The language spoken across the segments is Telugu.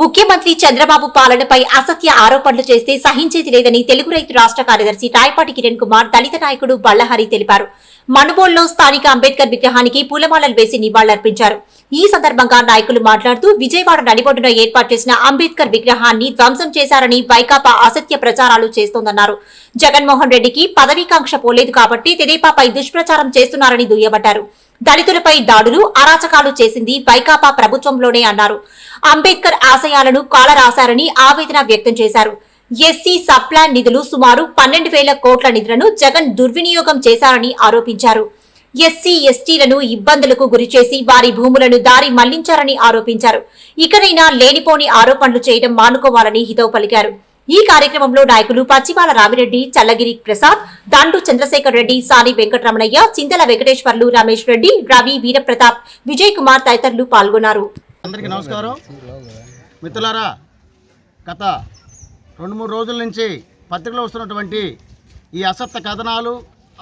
ముఖ్యమంత్రి చంద్రబాబు పాలనపై అసత్య ఆరోపణలు చేస్తే సహించేది లేదని తెలుగు రైతు రాష్ట్ర కార్యదర్శి రాయపాటి కిరణ్ కుమార్ దళిత నాయకుడు బళ్ళహరి తెలిపారు. మనుబోల్లో స్థానిక అంబేద్కర్ విగ్రహానికి పూలమాలలు వేసి నివాళులర్పించారు. ఈ సందర్భంగా నాయకులు మాట్లాడుతూ విజయవాడ నడిబొడ్డున ఏర్పాటు చేసిన అంబేద్కర్ విగ్రహాన్ని ధ్వంసం చేశారని వైకాపా అసత్య ప్రచారాలు చేస్తోందన్నారు. జగన్మోహన్ రెడ్డికి పదవీకాంక్ష పోలేదు కాబట్టి తెదేపాపై దుష్ప్రచారం చేస్తున్నారని దుయ్యబట్టారు. దళితులపై దాడులు అరాచకాలు చేసింది వైకాపా ప్రభుత్వంలోనే అన్నారు. అంబేద్కర్ ఆశయాలను కాలరాశారని ఆవేదన వ్యక్తం చేశారు. ఎస్సీ సప్లాన్ నిధులు సుమారు పన్నెండు వేల కోట్ల నిధులను జగన్ దుర్వినియోగం చేశారని ఆరోపించారు. ఎస్సీ ఎస్టీలను ఇబ్బందులకు గురిచేసి వారి భూములను దారి మళ్ళించారని ఆరోపించారు. ఇకనైనా లేనిపోని ఆరోపణలు చేయడం మానుకోవాలని హితవు పలికారు. ఈ కార్యక్రమంలో నాయకులు పచ్చిమాల రామిరెడ్డి చల్లగిరి ప్రసాద్ దండు చంద్రశేఖర్ రెడ్డి సాని వెంకటరమణయ్య చింతల వెంకటేశ్వర్లు రమేష్ రెడ్డి రవి వీరప్రతాప్ విజయ్ కుమార్ తదితరులు పాల్గొన్నారు. అందరికీ నమస్కారం. మిత్రులారా గత రెండు మూడు రోజుల నుంచి పత్రికలో వస్తున్నటువంటి ఈ అసత్య కథనాలు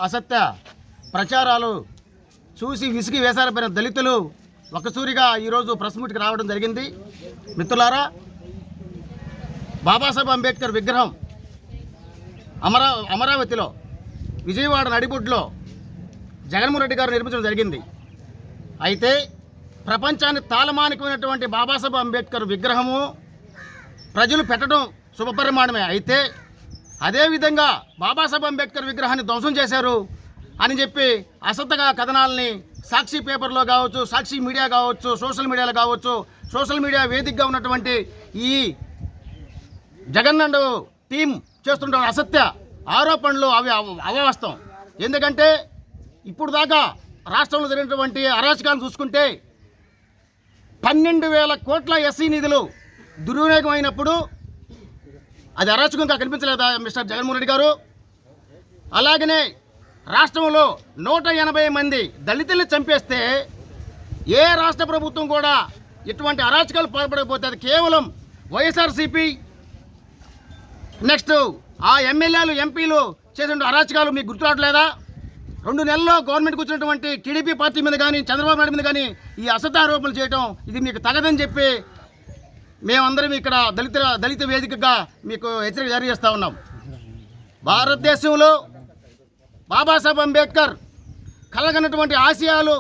అసత్య ప్రచారాలు చూసి విసిగి వేసారిపోయిన దళితులు ఒకసూరిగా ఈరోజు ప్రెస్ మీట్కి రావడం జరిగింది. మిత్రులారా బాబాసాహెబ్ అంబేద్కర్ విగ్రహం అమరా అమరావతిలో విజయవాడ నడిబొడ్లో జగన్మోహన్ రెడ్డి గారు నిర్మించడం జరిగింది. అయితే ప్రపంచాన్ని తాళమానికమైనటువంటి బాబాసాహెబ్ అంబేద్కర్ విగ్రహము ప్రజలు పెట్టడం శుభపరిమాణమే అయితే అదేవిధంగా బాబాసాహెబ్ అంబేద్కర్ విగ్రహాన్ని ధ్వంసం చేశారు అని చెప్పి అసత్తగా కథనాలని సాక్షి పేపర్లో కావచ్చు సాక్షి మీడియా కావచ్చు సోషల్ మీడియాలో కావచ్చు సోషల్ మీడియా వేదికగా ఉన్నటువంటి ఈ జగన్నండు టీం చేస్తుంటే అసత్య. ఆరోపణలు అవి అవ- అవాస్తవం. ఎందుకంటే ఇప్పుడు దాకా రాష్ట్రంలో జరిగినటువంటి అరాచకాలను చూసుకుంటే పన్నెండు వేల కోట్ల ఎస్సీ నిధులు దుర్వినియోగం అయినప్పుడు అది అరాచకంగా కనిపించలేదా మిస్టర్ జగన్మోహన్ రెడ్డి గారు? అలాగనే రాష్ట్రంలో నూట ఎనభై మంది దళితుల్ని చంపేస్తే ఏ రాష్ట్ర ప్రభుత్వం కూడా ఇటువంటి అరాచకాలు పాల్పడకపోతే అది కేవలం వైఎస్ఆర్సీపీ నెక్స్ట్ ఆ ఎమ్మెల్యేలు ఎంపీలు చేసిన అరాచకాలు మీకు గుర్తురావట్లేదా? రెండు నెలల్లో గవర్నమెంట్కి వచ్చినటువంటి టీడీపీ పార్టీ మీద కానీ చంద్రబాబు నాయుడు మీద కానీ ఈ అసతారోపణలు చేయటం చేయడం ఇది మీకు తగదని చెప్పి మేమందరం ఇక్కడ దళిత దళిత వేదికగా మీకు హెచ్చరిక జారీ చేస్తూ ఉన్నాం. భారతదేశంలో బాబాసాహెబ్ అంబేద్కర్ కలగనటువంటి ఆశయాలు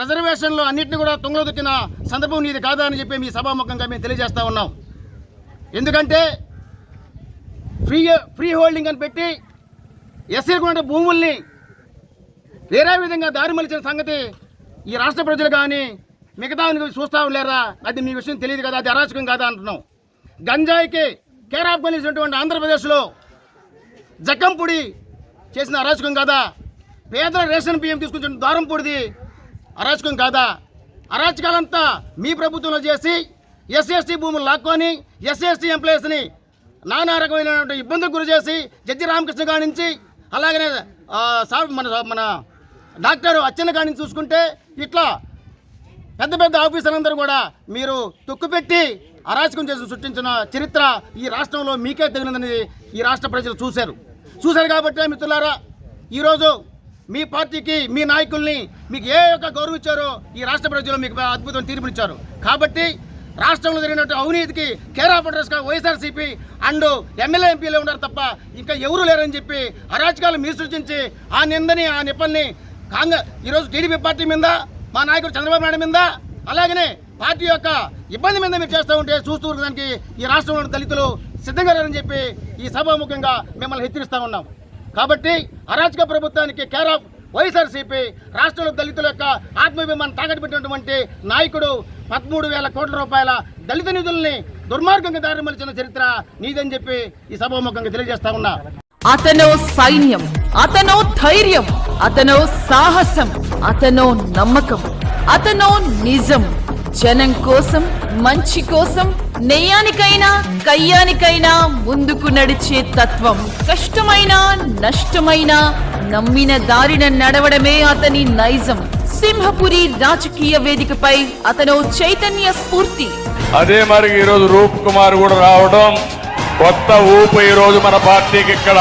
రిజర్వేషన్లు అన్నింటినీ కూడా తుంగలో దొక్కిన సందర్భం ఇది కాదా అని చెప్పి మీ సభాముఖంగా మేము తెలియజేస్తూ ఉన్నాం. ఎందుకంటే ఫ్రీ ఫ్రీ హోల్డింగ్ అని పెట్టి ఎస్సీలకు ఉన్న భూముల్ని వేరే విధంగా దారి మలిచిన సంగతి ఈ రాష్ట్ర ప్రజలు కానీ మిగతా చూస్తా లేరా అది మీ విషయం తెలియదు కదా అది అరాచకం కాదా అంటున్నాం. గంజాయికి కేరాప్ ఆఫ్ కలిసినటువంటి ఆంధ్రప్రదేశ్లో జక్కంపొడి చేసిన అరాచకం కాదా? పేదల రేషన్ బియ్యం తీసుకొచ్చిన దారంపొడిది అరాచకం కాదా? అరాచకాలంతా మీ ప్రభుత్వంలో చేసి ఎస్సీ ఎస్టీ భూములు లాక్కొని ఎస్సీ ఎస్టీ ఎంప్లాయీస్ని నానా రకమైనటువంటి ఇబ్బందులకు గురి చేసి జడ్జి రామకృష్ణ గారి నుంచి అలాగనే ఆ, మన మన డాక్టర్ అచ్చెన్న గారి నుంచి చూసుకుంటే ఇట్లా పెద్ద పెద్ద ఆఫీసర్లందరూ కూడా మీరు తొక్కుపెట్టి అరాచకం చేసి సృష్టించిన చరిత్ర ఈ రాష్ట్రంలో మీకే తగినదని ఈ రాష్ట్ర ప్రజలు చూశారు. చూశారు కాబట్టి మిత్రులారా ఈరోజు మీ పార్టీకి మీ నాయకుల్ని మీకు ఏ యొక్క గౌరవించారో ఇచ్చారో ఈ రాష్ట్ర ప్రజలు మీకు అద్భుతం తీర్పునిచ్చారు. కాబట్టి రాష్ట్రంలో జరిగినట్టు అవినీతికి కేర్ ఆఫ్ అడ్రస్గా వైఎస్ఆర్సీపీ అండ్ ఎమ్మెల్యే ఎంపీలే ఉన్నారు తప్ప ఇంకా ఎవరు లేరని చెప్పి అరాచకాలు మీరు సృష్టించి ఆ నిందని ఆ నిపల్ని కాంగ్రెస్ ఈరోజు టీడీపీ పార్టీ మీద మా నాయకుడు చంద్రబాబు నాయుడు మీద అలాగనే పార్టీ యొక్క ఇబ్బంది మీద మీరు చేస్తూ ఉంటే చూస్తూ ఉండడానికి ఈ రాష్ట్రంలోని దళితులు సిద్ధంగా లేరని చెప్పి ఈ సభాముఖంగా మిమ్మల్ని హెచ్చరిస్తూ ఉన్నాం. కాబట్టి అరాచక ప్రభుత్వానికి కేర్ ఆఫ్ వైఎస్ఆర్సీపీ రాష్ట్రంలో దళితుల యొక్క ఆత్మాభిమానం తాకట్టు పెట్టినటువంటి నాయకుడు పదమూడు వేల కోట్ల రూపాయల దళిత నిధుల్ని దుర్మార్గంగా దారి మలిచిన చరిత్ర నీదని చెప్పి ఈ సభాముఖంగా తెలియజేస్తా ఉన్నా. అతను సైన్యం అతను ధైర్యం అతను సాహసం అతను నమ్మకం అతను నిజం. జనం కోసం మంచి కోసం నెయ్యానికైనా కయ్యానికైనా ముందుకు నడిచే తత్వం. కష్టమైన నష్టమైన నమ్మిన దారిన నడవడమే అతని నైజం. సింహపురి రాజకీయ వేదికపై అతను చైతన్య స్ఫూర్తి. అదే మరి ఈరోజు రూప్ కుమార్ కూడా రావడం కొత్త ఊపు ఈరోజు మన పార్టీకి ఇక్కడ.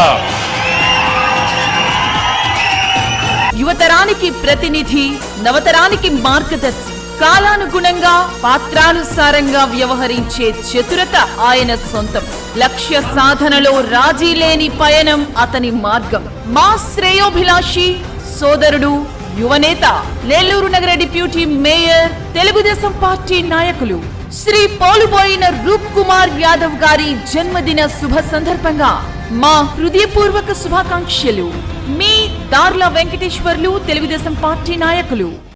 యువతరానికి ప్రతినిధి నవతరానికి మార్గదర్శి కాలానుగుణంగా పాత్రానుసారంగా వ్యవహరించే చతురత ఆయన సొంతం. లక్ష్య సాధనలో రాజీ లేని పయనం అతని మార్గం. మా శ్రేయోభిలాషి సోదరుడు యువనేత నెల్లూరు నగర డిప్యూటీ మేయర్ తెలుగుదేశం పార్టీ నాయకులు శ్రీ పోలుబోయిన రూప్ కుమార్ యాదవ్ గారి జన్మదిన శుభ సందర్భంగా మా హృదయపూర్వక శుభాకాంక్షలు. మీ దార్ల వెంకటేశ్వర్లు తెలుగుదేశం పార్టీ నాయకులు.